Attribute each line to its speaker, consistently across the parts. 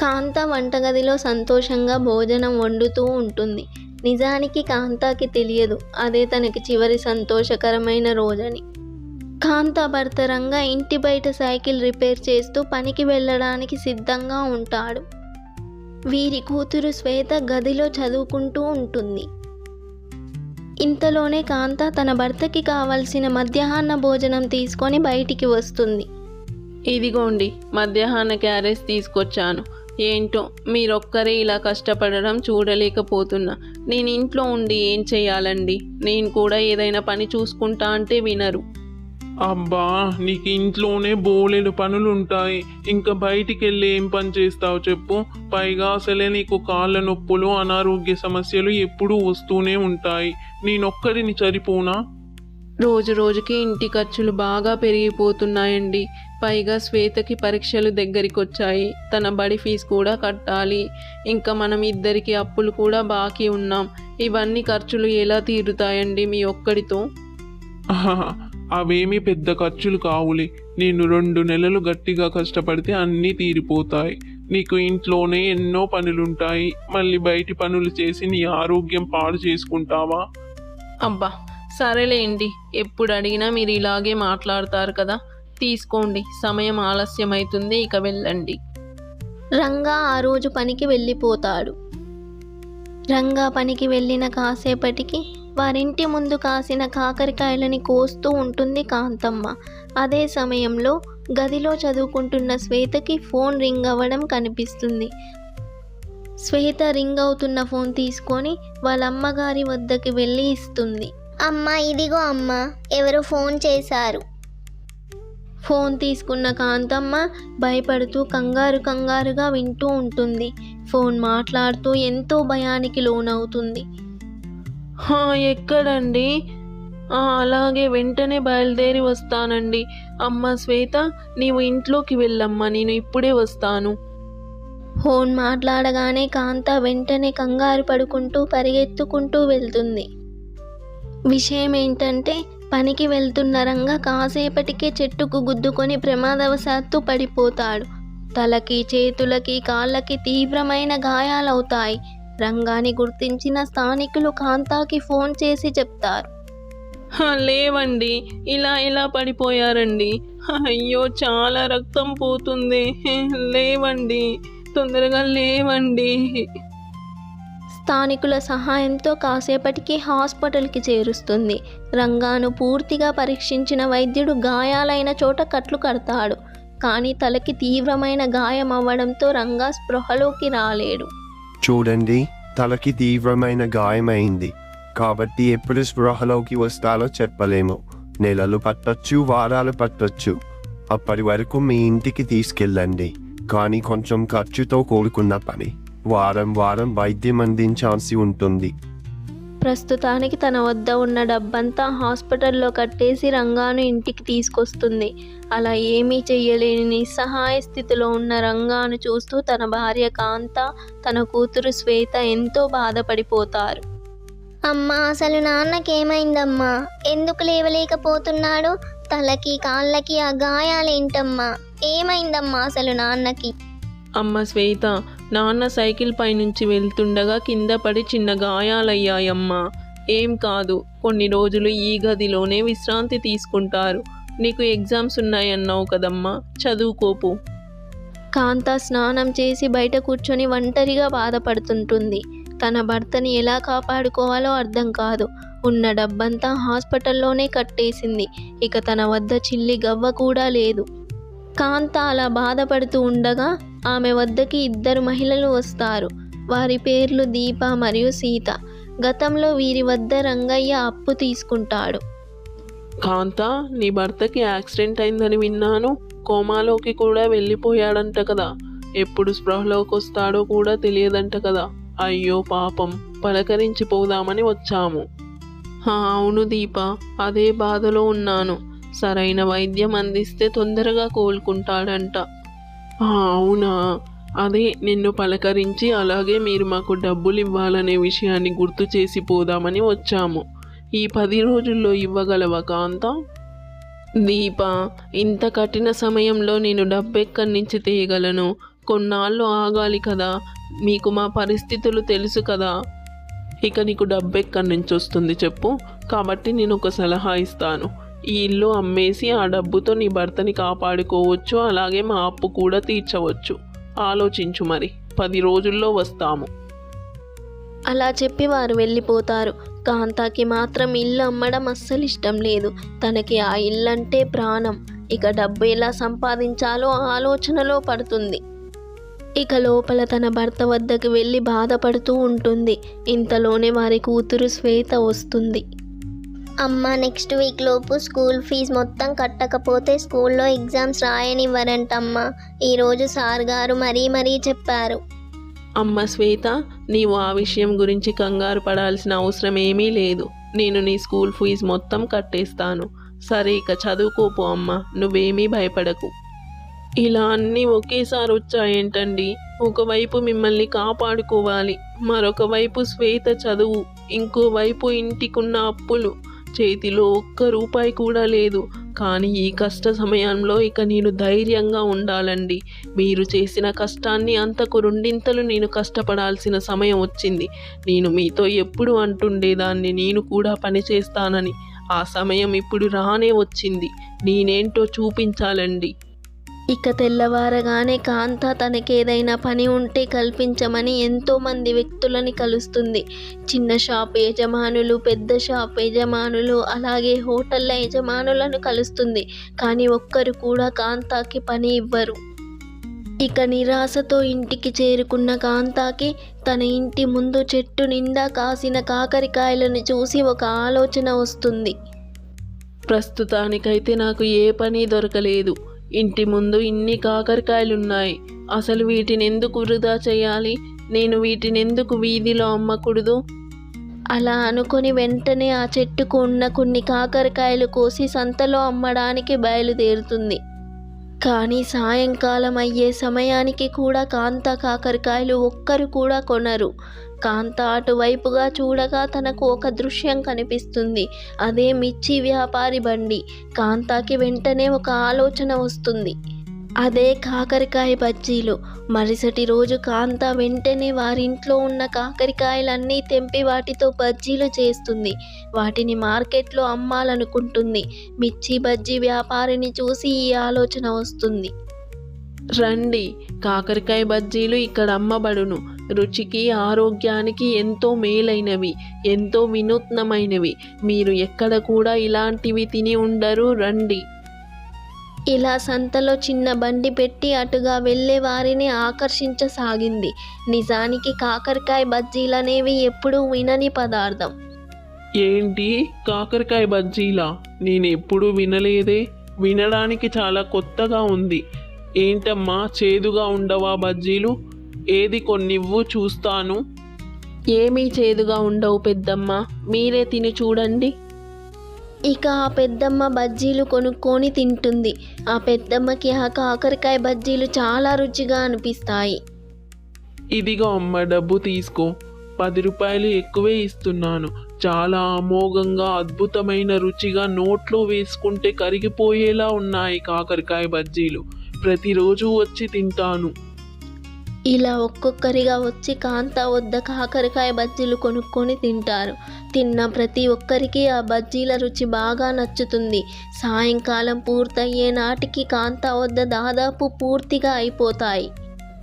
Speaker 1: కాంత వంటగదిలో సంతోషంగా భోజనం వండుతూ ఉంటుంది. నిజానికి కాంతాకి తెలియదు. అదే తనకి చివరి సంతోషకరమైన రోజని. కాంత భర్త రంగ ఇంటి బయట సైకిల్ రిపేర్ చేస్తూ పనికి వెళ్ళడానికి సిద్ధంగా ఉంటాడు. వీరి కూతురు శ్వేత గదిలో చదువుకుంటూ ఉంటుంది. ఇంతలోనే కాంత తన భర్తకి కావలసిన మధ్యాహ్న భోజనం తీసుకొని బయటికి వస్తుంది.
Speaker 2: ఇదిగోండి మధ్యాహ్న క్యారేజ్ తీసుకొచ్చాను. ఏంటో మీరొక్కరే ఇలా కష్టపడడం చూడలేకపోతున్నా. నేను ఇంట్లో ఉండి ఏం చేయాలండి? నేను కూడా ఏదైనా పని చూసుకుంటా అంటే వినరు.
Speaker 3: అబ్బా నీకు ఇంట్లోనే బోలెడు పనులుంటాయి. ఇంకా బయటికి వెళ్ళి ఏం పని చేస్తావు చెప్పు? పైగా అసలే నీకు కాళ్ళ నొప్పులు అనారోగ్య సమస్యలు ఎప్పుడూ వస్తూనే ఉంటాయి. నేనొక్కడిని సరిపోనా?
Speaker 2: రోజు రోజుకి ఇంటి ఖర్చులు బాగా పెరిగిపోతున్నాయండి. పైగా శ్వేతకి పరీక్షలు దగ్గరికి వచ్చాయి తన బడి ఫీజు కూడా కట్టాలి. ఇంకా మనం ఇద్దరికి అప్పులు కూడా బాకీ ఉన్నాం. ఇవన్నీ ఖర్చులు ఎలా తీరుతాయండి మీ ఒక్కడితో?
Speaker 3: అవేమీ పెద్ద ఖర్చులు కావులే. నేను రెండు నెలలు గట్టిగా కష్టపడితే అన్నీ తీరిపోతాయి. నీకు ఇంట్లోనే ఎన్నో పనులుంటాయి. మళ్ళీ బయటి పనులు చేసి నీ ఆరోగ్యం పాడు చేసుకుంటావా?
Speaker 2: అబ్బా సరేలేండి ఎప్పుడు అడిగినా మీరు ఇలాగే మాట్లాడతారు కదా. తీసుకోండి సమయం ఆలస్యమవుతుంది ఇక వెళ్ళండి.
Speaker 1: రంగా ఆ రోజు పనికి వెళ్ళిపోతాడు. రంగా పనికి వెళ్ళిన కాసేపటికి వారింటి ముందు కాసిన కాకరకాయలని కోస్తూ ఉంటుంది కాంతమ్మ. అదే సమయంలో గదిలో చదువుకుంటున్న శ్వేతకి ఫోన్ రింగ్ అవ్వడం కనిపిస్తుంది. శ్వేత రింగ్ అవుతున్న ఫోన్ తీసుకొని వాళ్ళ అమ్మగారి వద్దకి వెళ్ళి ఇస్తుంది.
Speaker 4: అమ్మ ఇదిగో అమ్మ ఎవరు ఫోన్ చేశారు.
Speaker 1: ఫోన్ తీసుకున్న కాంతమ్మ భయపడుతూ కంగారు కంగారుగా వింటూ ఉంటుంది. ఫోన్ మాట్లాడుతూ ఎంతో భయానికి లోనవుతుంది.
Speaker 2: ఎక్కడండి? అలాగే వెంటనే బయలుదేరి వస్తానండి. అమ్మ శ్వేత నీవు ఇంట్లోకి వెళ్ళమ్మా నేను ఇప్పుడే వస్తాను.
Speaker 1: ఫోన్ మాట్లాడగానే కాంత వెంటనే కంగారు పడుకుంటూ పరిగెత్తుకుంటూ వెళ్తుంది. విషయం ఏంటంటే పనికి వెళ్తున్న రంగా కాసేపటికే చెట్టుకు గుద్దుకొని ప్రమాదవశాత్తు పడిపోతాడు. తలకి చేతులకి కాళ్ళకి తీవ్రమైన గాయాలవుతాయి. రంగాని గుర్తించిన స్థానికులు కాంతాకి ఫోన్ చేసి చెప్తారు.
Speaker 2: లేవండి. ఇలా ఇలా పడిపోయారండి. అయ్యో చాలా రక్తం పోతుంది. లేవండి. తొందరగా లేవండి.
Speaker 1: స్థానికుల సహాయంతో కాసేపటికి హాస్పిటల్కి చేరుస్తుంది. రంగాను పూర్తిగా పరీక్షించిన వైద్యుడు గాయాలైన చోట కట్లు కడతాడు. కానీ తలకి తీవ్రమైన గాయం అవ్వడంతో రంగా స్పృహలోకి రాలేడు.
Speaker 5: చూడండి తలకి తీవ్రమైన గాయమైంది. కాబట్టి ఎప్పుడు స్పృహలోకి వస్తాలో చెప్పలేము. నెలలు పట్టొచ్చు వారాలు పట్టొచ్చు. అప్పటి వరకు మీ ఇంటికి తీసుకెళ్ళండి. కానీ కొంచెం ఖర్చుతో కూడుకున్న పని. వారం వారం వైద్యం అందించాల్సి ఉంటుంది.
Speaker 1: ప్రస్తుతానికి తన వద్ద ఉన్న డబ్బంతా హాస్పిటల్లో కట్టేసి రంగాను ఇంటికి తీసుకొస్తుంది. అలా ఏమీ చెయ్యలేని నిస్సహాయ స్థితిలో ఉన్న రంగాను చూస్తూ తన భార్య కాంత తన కూతురు శ్వేత ఎంతో బాధపడిపోతారు.
Speaker 4: అమ్మా అసలు నాన్నకేమైందమ్మా? ఎందుకు లేవలేకపోతున్నాడు? తలకి కాళ్ళకి ఆ గాయాలేంటమ్మా? ఏమైందమ్మా అసలు నాన్నకి?
Speaker 2: అమ్మ శ్వేత నాన్న సైకిల్ పై నుంచి వెళ్తుండగా కింద పడి చిన్న గాయాలయ్యాయమ్మా. ఏం కాదు కొన్ని రోజులు ఈ గదిలోనే విశ్రాంతి తీసుకుంటారు. నీకు ఎగ్జామ్స్ ఉన్నాయన్నావు కదమ్మా చదువుకోపు.
Speaker 1: కాంత స్నానం చేసి బయట కూర్చొని ఒంటరిగా బాధపడుతుంటుంది. తన భర్తని ఎలా కాపాడుకోవాలో అర్థం కాదు. ఉన్న డబ్బంతా హాస్పిటల్లోనే కట్టేసింది. ఇక తన వద్ద చిల్లి గవ్వ కూడా లేదు. కాంత అలా బాధపడుతూ ఉండగా ఆమె వద్దకి ఇద్దరు మహిళలు వస్తారు. వారి పేర్లు దీప మరియు సీత. గతంలో వీరి వద్ద రంగయ్య అప్పు తీసుకుంటాడు.
Speaker 2: కాంత నీ భర్తకి యాక్సిడెంట్ అయిందని విన్నాను. కోమాలోకి కూడా వెళ్ళిపోయాడంట కదా. ఎప్పుడు స్పృహలోకి వస్తాడో కూడా తెలియదంట కదా. అయ్యో పాపం పలకరించి పోదామని వచ్చాము అవును దీప అదే బాధలో ఉన్నాను. సరైన వైద్యం అందిస్తే తొందరగా కోలుకుంటాడంట. అవునా? అదే నిన్ను పలకరించి అలాగే మీరు మాకు డబ్బులు ఇవ్వాలనే విషయాన్ని గుర్తు చేసి పోదామని వచ్చాము. ఈ పది రోజుల్లో ఇవ్వగలవా కాంత? దీప ఇంత కఠిన సమయంలో నేను డబ్బెక్కడి నుంచి తీయగలను? కొన్నాళ్ళు ఆగాలి కదా. మీకు మా పరిస్థితులు తెలుసు కదా. ఇక నీకు డబ్బెక్కడి నుంచి వస్తుంది చెప్పు. కాబట్టి నేను ఒక సలహా ఇస్తాను. ఈ ఇల్లు అమ్మేసి ఆ డబ్బుతో నీ భర్తని కాపాడుకోవచ్చు అలాగే మా అప్పు కూడా తీర్చవచ్చు. ఆలోచించు మరి పది రోజుల్లో వస్తాము.
Speaker 1: అలా చెప్పి వారు వెళ్ళిపోతారు. కాంతాకి మాత్రం ఇల్లు అమ్మడం అస్సలు ఇష్టం లేదు. తనకి ఆ ఇల్లు అంటే ప్రాణం. ఇక డబ్బు ఎలా సంపాదించాలో ఆలోచనలో పడుతుంది. ఇక లోపల తన భర్త వద్దకు వెళ్ళి బాధపడుతూ ఉంటుంది. ఇంతలోనే వారి కూతురు శ్వేత వస్తుంది.
Speaker 4: అమ్మ నెక్స్ట్ వీక్ లోపు స్కూల్ ఫీజు మొత్తం కట్టకపోతే స్కూల్లో ఎగ్జామ్స్ రాయనివ్వరంటమ్మా. ఈరోజు సార్ గారు మరీ మరీ చెప్పారు.
Speaker 2: అమ్మ శ్వేత నీవు ఆ విషయం గురించి కంగారు పడాల్సిన అవసరం ఏమీ లేదు. నేను నీ స్కూల్ ఫీజు మొత్తం కట్టేస్తాను. సరే ఇక చదువుకోపో అమ్మ. నువ్వేమీ భయపడకు. ఇలా అన్నీ ఒకేసారి వచ్చాయేంటండి? ఒకవైపు మిమ్మల్ని కాపాడుకోవాలి. మరొక వైపు శ్వేత చదువు. ఇంకోవైపు ఇంటికున్న అప్పులు. చేతిలో ఒక్క రూపాయి కూడా లేదు. కానీ ఈ కష్ట సమయంలో ఇక నేను ధైర్యంగా ఉండాలండి. మీరు చేసిన కష్టాన్ని అంతకు రెండింతలు నేను కష్టపడాల్సిన సమయం వచ్చింది. నేను మీతో ఎప్పుడు అంటుండేదాన్ని నేను కూడా పని చేస్తానని. ఆ సమయం ఇప్పుడు రానే వచ్చింది. నేనేంటో చూపించాలండి.
Speaker 1: ఇక తెల్లవారగానే కాంత తనకేదైనా పని ఉంటే కల్పించమని ఎంతోమంది వ్యక్తులని కలుస్తుంది. చిన్న షాప్ యజమానులు పెద్ద షాప్ యజమానులు అలాగే హోటళ్ళ యజమానులను కలుస్తుంది. కానీ ఒక్కరు కూడా కాంతాకి పని ఇవ్వరు. ఇక నిరాశతో ఇంటికి చేరుకున్న కాంతాకి తన ఇంటి ముందు చెట్టు నిండా కాసిన కాకరకాయలను చూసి ఒక ఆలోచన వస్తుంది.
Speaker 2: ప్రస్తుతానికైతే నాకు ఏ పని దొరకలేదు. ఇంటి ముందు ఇన్ని కాకరకాయలున్నాయి. అసలు వీటిని ఎందుకు వృధా చేయాలి? నేను వీటిని ఎందుకు వీధిలో అమ్మకూడదు?
Speaker 1: అలా అనుకొని వెంటనే ఆ చెట్టుకు ఉన్న కొన్ని కాకరకాయలు కోసి సంతలో అమ్మడానికి బయలుదేరుతుంది. కానీ సాయంకాలం అయ్యే సమయానికి కూడా కాంత కాకరకాయలు ఒక్కరు కూడా కొనరు. కాంత అటువైపుగా చూడగా తనకు ఒక దృశ్యం కనిపిస్తుంది. అదే మిర్చి వ్యాపారి బండి. కాంతాకి వెంటనే ఒక ఆలోచన వస్తుంది. అదే కాకరకాయ బజ్జీలు. మరుసటి రోజు కాంత వెంటనే వారింట్లో ఉన్న కాకరకాయలన్నీ తెంపి వాటితో బజ్జీలు చేస్తుంది. వాటిని మార్కెట్లో అమ్మాలనుకుంటుంది. మిర్చి బజ్జీ వ్యాపారిని చూసి ఈ ఆలోచన వస్తుంది.
Speaker 2: రండి కాకరకాయ బజ్జీలు ఇక్కడ అమ్మబడును. రుచికి ఆరోగ్యానికి ఎంతో మేలైనవి ఎంతో వినూత్నమైనవి. మీరు ఎక్కడ కూడా ఇలాంటివి తిని ఉండరు రండి.
Speaker 1: ఇలా సంతలో చిన్న బండి పెట్టి అటుగా వెళ్ళే వారిని ఆకర్షించసాగింది. నిజానికి కాకరకాయ బజ్జీలనేవి ఎప్పుడూ వినని పదార్థం.
Speaker 3: ఏంటి? కాకరకాయ బజ్జీలా? నేను ఎప్పుడూ వినలేదే. వినడానికి చాలా కొత్తగా ఉంది. ఏంటమ్మా? చేదుగా ఉండవా బజ్జీలు? ఏది కొన్నివ్వు చూస్తాను.
Speaker 2: ఏమీ చేదుగా ఉండవు పెద్దమ్మ. మీరే తిని చూడండి.
Speaker 1: ఇక ఆ పెద్దమ్మ బజ్జీలు కొనుక్కొని తింటుంది. ఆ పెద్దమ్మకి ఆ కాకరకాయ బజ్జీలు చాలా రుచిగా అనిపిస్తాయి.
Speaker 3: ఇదిగో అమ్మ డబ్బు తీసుకో. పది రూపాయలు ఎక్కువే ఇస్తున్నాను. చాలా అమోఘంగా అద్భుతమైన రుచిగా నోట్లో వేసుకుంటే కరిగిపోయేలా ఉన్నాయి కాకరకాయ బజ్జీలు. ప్రతిరోజు వచ్చి తింటాను.
Speaker 1: ఇలా ఒక్కొక్కరిగా వచ్చి కాంత వద్ద కాకరకాయ బజ్జీలు కొనుక్కొని తింటారు. తిన్న ప్రతి ఒక్కరికి ఆ బజ్జీల రుచి బాగా నచ్చుతుంది. సాయంకాలం పూర్తయ్యే నాటికి కాంత వద్ద దాదాపు పూర్తిగా అయిపోతాయి.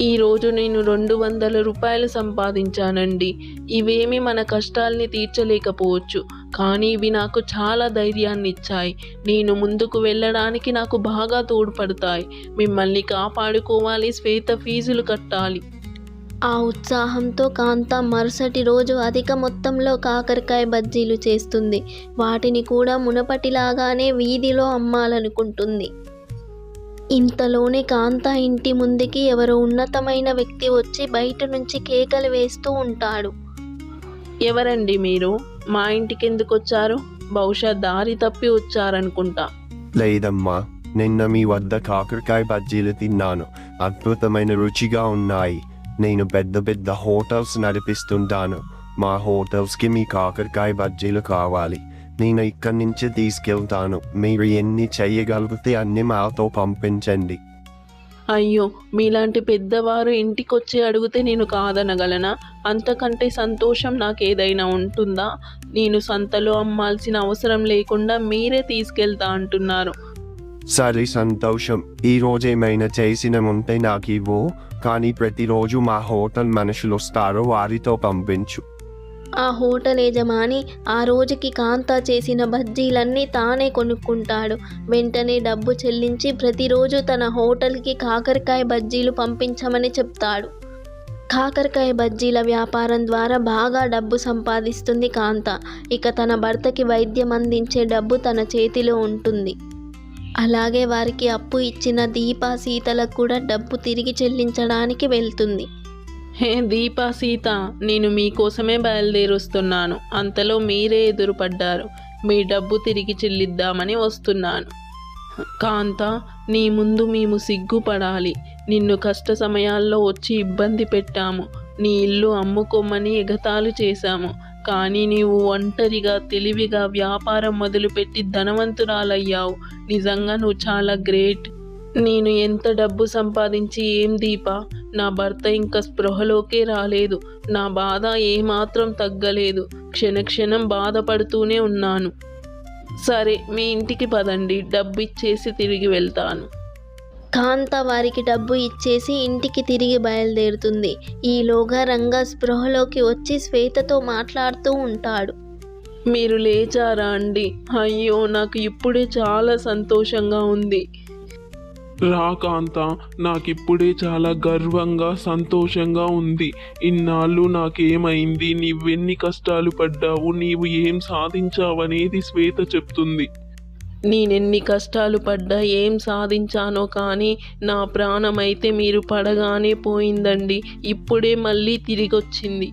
Speaker 2: ఈరోజు నేను రెండు వందల రూపాయలు సంపాదించానండి. ఇవేమి మన కష్టాల్ని తీర్చలేకపోవచ్చు. కానీ ఇవి నాకు చాలా ధైర్యాన్ని ఇచ్చాయి నేను ముందుకు వెళ్ళడానికి నాకు బాగా తోడ్పడతాయి. మిమ్మల్ని కాపాడుకోవాలి శ్వేత ఫీజులు కట్టాలి.
Speaker 1: ఆ ఉత్సాహంతో కాంత మరుసటి రోజు అధిక మొత్తంలో కాకరకాయ బజ్జీలు చేస్తుంది. వాటిని కూడా మునపటిలాగానే వీధిలో అమ్మాలనుకుంటుంది. ఇంతలోనే కాంత ఇంటి ముందుకి ఎవరో ఉన్నతమైన వ్యక్తి వచ్చి బయట నుంచి కేకలు వేస్తూ ఉంటాడు.
Speaker 2: ఎవరండి మీరు? మా ఇంటికి ఎందుకు వచ్చారు బహుశా దారి తప్పి వచ్చారనుకుంటా.
Speaker 5: లేదమ్మా నిన్న మీ వద్ద కాకరకాయ బజ్జీలు తిన్నాను. అద్భుతమైన రుచిగా ఉన్నాయి. నేను పెద్ద పెద్ద హోటల్స్ నడిపిస్తుంటాను. మా హోటల్స్కి మీ కాకరకాయ బజ్జీలు కావాలి. నేను ఇక్కడి నుంచి తీసుకెళ్తాను. మీరు ఎన్ని చెయ్యగలిగితే అన్ని మాతో పంపించండి.
Speaker 2: అయ్యో మీలాంటి పెద్దవారు ఇంటికొచ్చి అడిగితే నేను కాదనగలనా? అంతకంటే సంతోషం నాకేదైనా ఉంటుందా? నేను సంతలో అమ్మాల్సిన అవసరం లేకుండా మీరే తీసుకెళ్తా అంటున్నారు.
Speaker 5: సరే సంతోషం. ఈ రోజు ఏమైనా చేసిన ఉంటే నాకు ఇవ్వు. కానీ ప్రతిరోజు మా హోటల్ మనుషులు వస్తారో వారితో పంపించు.
Speaker 1: ఆ హోటల్ యజమాని ఆ రోజుకి కాంతా చేసిన బజ్జీలన్నీ తానే కొనుక్కుంటాడు. వెంటనే డబ్బు చెల్లించి ప్రతిరోజు తన హోటల్కి కాకరకాయ బజ్జీలు పంపించమని చెప్తాడు. కాకరకాయ బజ్జీల వ్యాపారం ద్వారా బాగా డబ్బు సంపాదిస్తుంది కాంత. ఇక తన భర్తకి వైద్యం అందించే డబ్బు తన చేతిలో ఉంటుంది. అలాగే వారికి అప్పు ఇచ్చిన దీపా సీతలకు కూడా డబ్బు తిరిగి చెల్లించడానికి వెళ్తుంది.
Speaker 2: హే దీపా సీత నేను మీకోసమే బయలుదేరుస్తున్నాను. అంతలో మీరే ఎదురుపడ్డారు. మీ డబ్బు తిరిగి చెల్లిద్దామని వస్తున్నాను. కాంత నీ ముందు మేము సిగ్గుపడాలి. నిన్ను కష్ట సమయాల్లో వచ్చి ఇబ్బంది పెట్టాము. నీ ఇల్లు అమ్ముకోమని ఎగతాలు చేశాము. కానీ నీవు ఒంటరిగా తెలివిగా వ్యాపారం మొదలుపెట్టి ధనవంతురాలయ్యావు. నిజంగా నువ్వు చాలా గ్రేట్. నేను ఎంత డబ్బు సంపాదించి ఏం దీపా? నా భర్త ఇంకా స్పృహలోకే రాలేదు. నా బాధ ఏమాత్రం తగ్గలేదు. క్షణక్షణం బాధపడుతూనే ఉన్నాను. సరే మీ ఇంటికి పదండి. డబ్బు ఇచ్చేసి తిరిగి వెళ్తాను.
Speaker 1: కాంత వారికి డబ్బు ఇచ్చేసి ఇంటికి తిరిగి బయలుదేరుతుంది. ఈలోగా రంగా స్పృహలోకి వచ్చి శ్వేతతో మాట్లాడుతూ ఉంటాడు.
Speaker 2: మీరు లేచారా అండి? అయ్యో నాకు ఇప్పుడే చాలా సంతోషంగా ఉంది.
Speaker 3: రా కాంత నాకిప్పుడే చాలా గర్వంగా సంతోషంగా ఉంది. ఇన్నాళ్ళు నాకేమైంది? నీవెన్ని కష్టాలు పడ్డావు? నీవు ఏం సాధించావనేది శ్వేత చెప్తుంది.
Speaker 2: నేనెన్ని కష్టాలు పడ్డా ఏం సాధించానో కానీ నా ప్రాణమైతే మీరు పడగానే పోయిందండి. ఇప్పుడే మళ్ళీ తిరిగొచ్చింది.